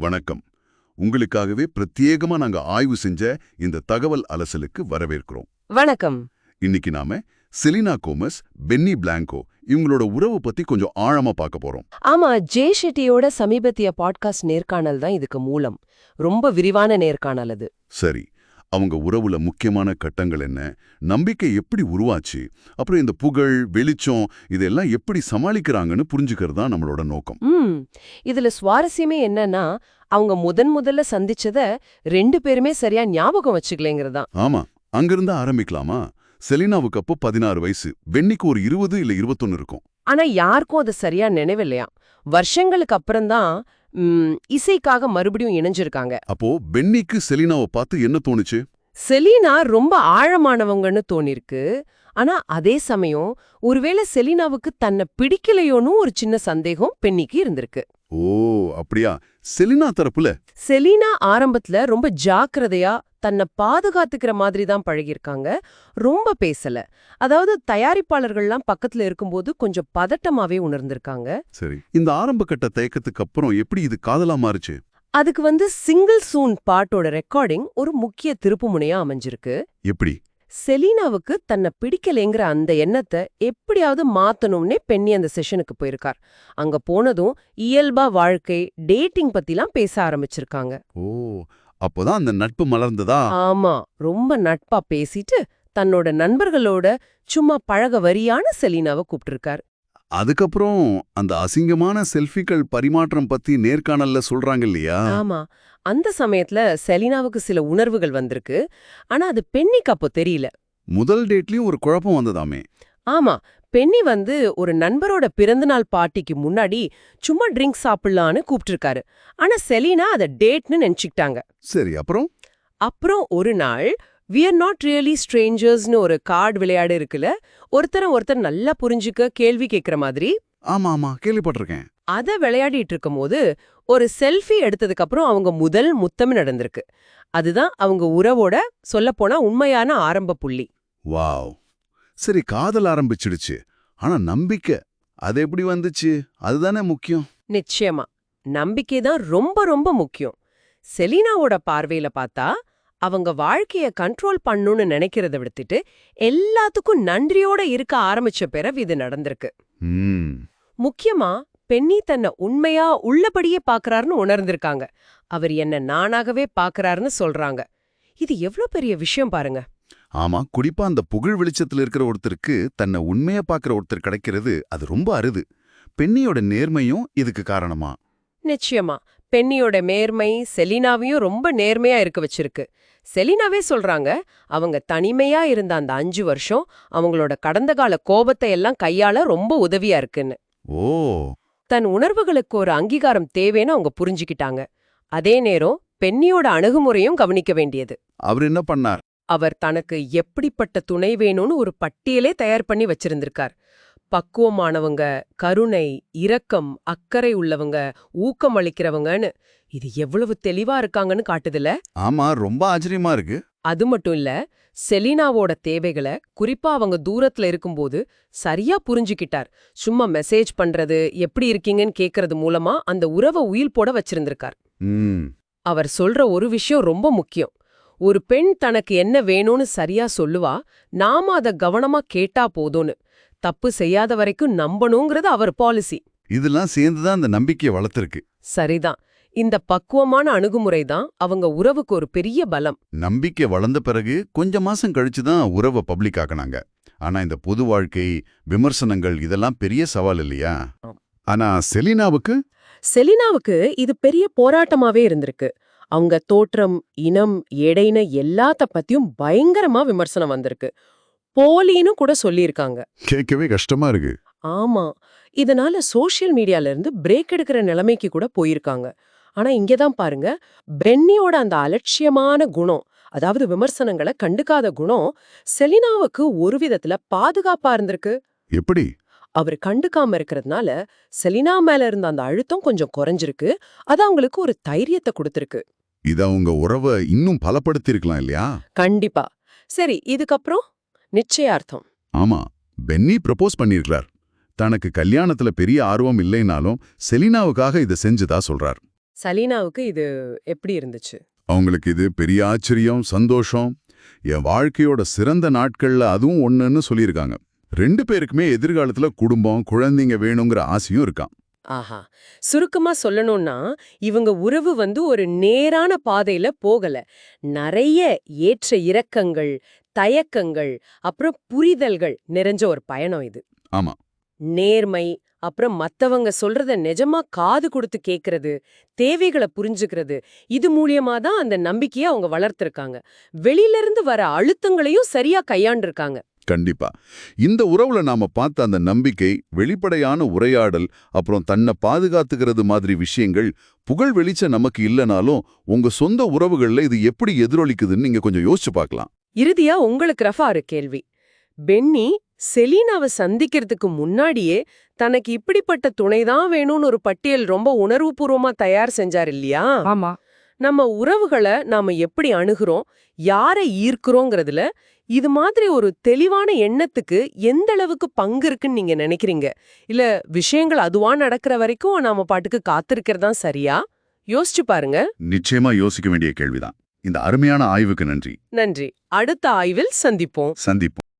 வணக்கம். உங்களுக்காகவே பிரத்யேகமா நாங்க ஆய்வு செஞ்ச இந்த தகவல் அலசலுக்கு வரவேற்கிறோம். வணக்கம். இன்னைக்கு நாம செலினா கோமஸ் பென்னி பிளாங்கோ இவங்களோட உறவு பத்தி கொஞ்சம் ஆழமா பார்க்க போறோம். ஆமா ஜே ஷெட்டியோட சமீபத்திய பாட்காஸ்ட் நேர்காணல் தான் இதுக்கு மூலம். ரொம்ப விரிவான நேர்காணல் அது. சரி. அவங்க உறவுல முக்கியமான கட்டங்கள் என்ன? நம்பிக்கை எப்படி உருவாச்சு? அப்புறம் இந்த புகழ் வெளிச்சம் இதெல்லாம் எப்படி சமாளிக்கிறாங்கன்னு புரிஞ்சுக்கிறது தான் நம்மளோட நோக்கம். இதுல சுவாரஸ்யமே என்னன்னா அவங்க முதன் முதல்ல சந்திச்சத ரெண்டு பேருமே சரியா ஞாபகம் வச்சுக்கலைங்கிறதா ஆமா. அங்கிருந்து ஆரம்பிக்கலாமா? செலினாவுக்கு அப்போ பதினாறு வயசு. பென்னிக்கு ஒரு இருபது இல்ல இருபத்தொன்னு இருக்கும். ஆனா யாருக்கும் அது சரியா நினைவில்லையா வருஷங்களுக்கு அப்புறம்தான் இசைக்காக மறுபடியும் இணைஞ்சிருக்காங்க. அப்போ பென்னிக்கு செலினாவை பார்த்து என்ன தோணுச்சு? செலீனா ரொம்ப ஆழமானவங்கன்னு தோணிருக்கு. ஆனா அதே சமயம் ஒருவேளை செலீனாவுக்கு தன்னை பிடிக்கலையோன்னு ஒரு சின்ன சந்தேகம் பெண்ணிக்கு இருந்திருக்கு. ஓ அப்படியா? செலினா தரப்புல? செலீனா ஆரம்பத்துல ரொம்ப ஜாக்கிரதையா தன்னை பாதுகாத்துக்கிற மாதிரி தான் பழகியிருக்காங்க. ரொம்ப பேசல. அதாவது தயாரிப்பாளர்கள்லாம் பக்கத்துல இருக்கும்போது கொஞ்சம் பதட்டமாவே உணர்ந்திருக்காங்க. சரி. இந்த ஆரம்ப கட்ட தயக்கத்துக்கு அப்புறம் எப்படி இது காதலா மாறுச்சு? அதுக்கு வந்து சிங்கிள் சூன் பாட்டோட ரெக்கார்டிங் ஒரு முக்கிய திருப்புமுனையா அமைஞ்சிருக்கு. எப்படி? செலீனாவுக்கு தன்னை பிடிக்கலைங்கிற அந்த எண்ணத்தை எப்படியாவது மாத்தணும்னே பெண்ணி அந்த செஷனுக்கு போயிருக்கார். அங்க போனதும் இயல்பா வாழ்க்கை டேட்டிங் பத்திலாம் பேச ஆரம்பிச்சிருக்காங்க. ஓ அப்போதான் அந்த நட்பு மலர்ந்ததா? ஆமா ரொம்ப நட்பா பேசிட்டு தன்னோட நண்பர்களோட சும்மா பழக வரியான செலீனாவை கூப்பிட்டிருக்கார் அதுக்கப்புறம் அந்த அசிங்கமான செல்ஃபிகள் பரிமாற்றம் பத்தி நேர்காணல்ல சொல்றாங்க இல்லையா? ஆமா. அந்த சமயத்துல செலீனாவுக்கு சில உணர்வுகள் வந்திருக்கு. ஆனா அது பெண்ணிக்கு அப்போ தெரியல. முதல் டேட்லயும் ஒரு குழப்பம் வந்ததாமே. ஆமா. பெண்ணி வந்து ஒரு நண்பரோட பிறந்தநாள் பார்ட்டிக்கு முன்னாடி சும்மா ட்ரிங்க் சாப்பிடலான்னு கூப்பிட்டிருக்காரு. ஆனா செலீனா அதை டேட்னு நினைச்சுக்கிட்டாங்க. சரி அப்புறம்? அப்புறம் ஒரு நாள் வி ஆர் நாட் ரியலி ஸ்ட்ரேஞ்சர்ஸ்னு ஒரு கார்டு விளையாடு இருக்குல்ல ஒருத்தரை ஒருத்தர் நல்லா புரிஞ்சுக்க கேள்வி கேட்குற மாதிரி ஆமா ஆமா. கேள்விப்பட்டிருக்கேன். அத விளையாடிட்டு இருக்கும்போது ஒரு செல்ஃபி எடுத்ததுக்கு அப்புறம் அவங்க முதல் முத்தம் நடந்திருக்கு. அதுதான் அவங்க உறவோட சொல்லப்போனா உண்மையான ஆரம்ப புள்ளி. வாவ். சரி காதல் ஆரம்பிச்சிடுச்சு. ஆனா நம்பிக்கை அது எப்படி வந்துச்சு? அதுதானே முக்கியம். நிச்சயமா. நம்பிக்கை தான் ரொம்ப ரொம்ப முக்கியம். செலீனாவோட பார்வையில பார்த்தா அவங்க வாழ்க்கைய கண்ட்ரோல் பண்ணுன்னு நினைக்கிறத விடுத்துட்டு எல்லாத்துக்கும் நன்றியோட இருக்க ஆரம்பிச்ச பிறகு இது நடந்திருக்கு. முக்கியமா பெண்ணி தன்னை உண்மையா உள்ளபடியே பாக்குறாருன்னு உணர்ந்திருக்காங்க. அவர் என்ன நானாகவே பாக்குறாருன்னு சொல்றாங்க. இது எவ்ளோ பெரிய விஷயம் பாருங்க. ஆமா குறிப்பா அந்த புகழ் வெளிச்சத்துல இருக்கிற ஒருத்தருக்கு தன்னை உண்மையா பாக்குற ஒருத்தர் கிடைக்கிறது அது ரொம்ப அரிது. பெண்ணியோட நேர்மையும் இதுக்கு காரணமா? நிச்சயமா பெண்ணியோட மேர்மை செலீனாவையும் ரொம்ப நேர்மையா இருக்க வச்சிருக்கு. செலீனாவே சொல்றாங்க அவங்க தனிமையா இருந்த அந்த அஞ்சு வருஷம் அவங்களோட கடந்த கால கோபத்தை எல்லாம் கையாள ரொம்ப உதவியா இருக்குன்னு. ஓ. தன் உணர்வுகளுக்கு ஒரு அங்கீகாரம் தேவைன்னு அவங்க புரிஞ்சுக்கிட்டாங்க. அதே நேரம் பெண்ணியோட அணுகுமுறையும் கவனிக்க வேண்டியது. அவர் என்ன பண்ணார்? அவர் தனக்கு எப்படிப்பட்ட துணை வேணும்னு ஒரு பட்டியலே தயார் பண்ணி வச்சிருந்திருக்கார். பக்குவமானவங்க கருணை இரக்கம் அக்கறை உள்ளவங்க ஊக்கம் அளிக்கிறவங்கன்னு இது எவ்வளவு தெளிவா இருக்காங்கன்னு காட்டுதுல? ஆமா ரொம்ப ஆச்சரியமா இருக்கு. அது மட்டும் இல்ல செலீனாவோட தேவைகளை குறிப்பா அவங்க தூரத்துல இருக்கும்போது சரியா புரிஞ்சுக்கிட்டார். சும்மா மெசேஜ் பண்றது எப்படி இருக்கீங்கன்னு கேக்குறது மூலமா அந்த உறவை உயில் போட வச்சிருந்திருக்கார். அவர் சொல்ற ஒரு விஷயம் ரொம்ப முக்கியம். ஒரு பெண் தனக்கு என்ன வேணும்னு சரியா சொல்லுவா நாம அத கவனமா கேட்டா போதும்னு. தப்பு செய்யாத வரைக்கும் நம்பணுங்கிறது அவர் பாலிசி. இதெல்லாம் சேர்ந்துதான் அந்த நம்பிக்கையை வளர்த்துருக்கு. சரிதான். இந்த பக்குவமான அணுகுமுறை தான் அவங்க உறவுக்கு ஒரு பெரிய பலம். நம்பிக்கை வளர்ந்த பிறகு கொஞ்ச மாசம் கழிச்சு தான் உறவை பப்ளிக் ஆக்குனாங்க. ஆனா இந்த பொது வாழ்க்கை விமர்சனங்கள் இதெல்லாம் பெரிய சவால் இல்லையா. ஆனா செலினாவுக்கு? செலினாவுக்கு இது பெரிய போராட்டமாவே இருந்திருக்கு. அவங்க தோற்றம் இனம் எடைன்னு எல்லாத்த பத்தியும் பயங்கரமா விமர்சனம் வந்திருக்கு. போலின்னு கூட சொல்லியிருக்காங்க. கேட்கவே கஷ்டமா இருக்கு. ஆமா. இதனால சோஷியல் மீடியால இருந்து பிரேக் எடுக்கிற நிலைமைக்கு கூட போயிருக்காங்க. ஆனா இங்கதான் பாருங்க பென்னியோட அந்த அலட்சியமான குணம் அதாவது விமர்சனங்களை கண்டுக்காத குணம் செலினாவுக்கு ஒரு விதத்துல பாதுகாப்பா இருந்திருக்கு. எப்படி? அவர் கண்டுக்காம இருக்கிறதுனால செலினா மேல இருந்த அந்த அழுத்தம் கொஞ்சம் குறைஞ்சிருக்கு. அது அவங்களுக்கு ஒரு தைரியத்தை கொடுத்திருக்கு. இத அவங்க உறவை இன்னும் பலப்படுத்தியிருக்கலாம் இல்லையா? கண்டிப்பா. சரி இதுக்கப்புறம்? நிச்சயார்த்தம். ஆமா பென்னி ப்ரப்போஸ் பண்ணியிருக்கிறார். தனக்கு கல்யாணத்துல பெரிய ஆர்வம் இல்லைனாலும் செலினாவுக்காக இதை செஞ்சுதா சொல்றார். சலீனாவுக்கு இது எப்படி இருந்துச்சு? அவங்களுக்கு இது பெரிய ஆச்சரியம் சந்தோஷம். என் வாழ்க்கையோட சிறந்த நாட்கள்ல அதுவும் ஒண்ணுன்னு சொல்லியிருக்காங்க. ரெண்டு பேருக்குமே எதிர்காலத்துல குடும்பம் குழந்தைங்க வேணுங்கிற ஆசையும் இருக்கான் ஆஹா. சுருக்கமா சொல்லணும்னா இவங்க உறவு வந்து ஒரு நேரான பாதையில போகல. நிறைய ஏற்ற இறக்கங்கள் தயக்கங்கள் அப்புறம் புரிதல்கள் நிறைஞ்ச ஒரு பயணம் இது. ஆமா. நேர்மை அப்புறம் மத்தவங்க சொல்றத நிஜமா காது கொடுத்து கேக்குறது தேவைகளை புரிஞ்சுக்கிறது இது மூலியமா தான் அந்த நம்பிக்கையை அவங்க வளர்த்திருக்காங்க. வெளியில இருந்து வர அழுத்தங்களையும் சரியா கையாண்டிருக்காங்க. கண்டிப்பா. இந்த உறவுல நாம பார்த்த அந்த நம்பிக்கை வெளிப்படையான உரையாடல் அப்புறம் தன்னை பாதுகாத்துக்கிறது மாதிரி விஷயங்கள் புகழ் வெளிச்ச நமக்கு இல்லனாலும் உங்க சொந்த உறவுகள்ல இது எப்படி எதிரொலிக்குதுன்னு நீங்க கொஞ்சம் யோசிச்சு பார்க்கலாம். இறுதியா உங்களுக்கு ரஃபா ஒரு கேள்வி. பென்னி செலீனாவை சந்திக்கிறதுக்கு முன்னாடியே தனக்கு இப்படிப்பட்ட துணைதான் வேணும்னு ஒரு பட்டியல் ரொம்ப உணர்வுபூர்வமா தயார் செஞ்சார் இல்லையா? ஆமா. நம்ம உறவுகளை நாம எப்படி அணுகுறோம்? யாரை ஈர்க்கிறோங்கிறதுல இது மாதிரி ஒரு தெளிவான எண்ணத்துக்கு எந்த அளவுக்கு பங்கு இருக்குன்னு நீங்க நினைக்கிறீங்க? இல்ல விஷயங்கள் அதுவா நடக்கிற வரைக்கும் நாம பாட்டுக்கு காத்திருக்கிறதா சரியா? யோசிச்சு பாருங்க. நிச்சயமா யோசிக்க வேண்டிய கேள்விதான். இந்த அருமையான ஆய்வுக்கு நன்றி. நன்றி. அடுத்த ஆய்வில் சந்திப்போம். சந்திப்போம்.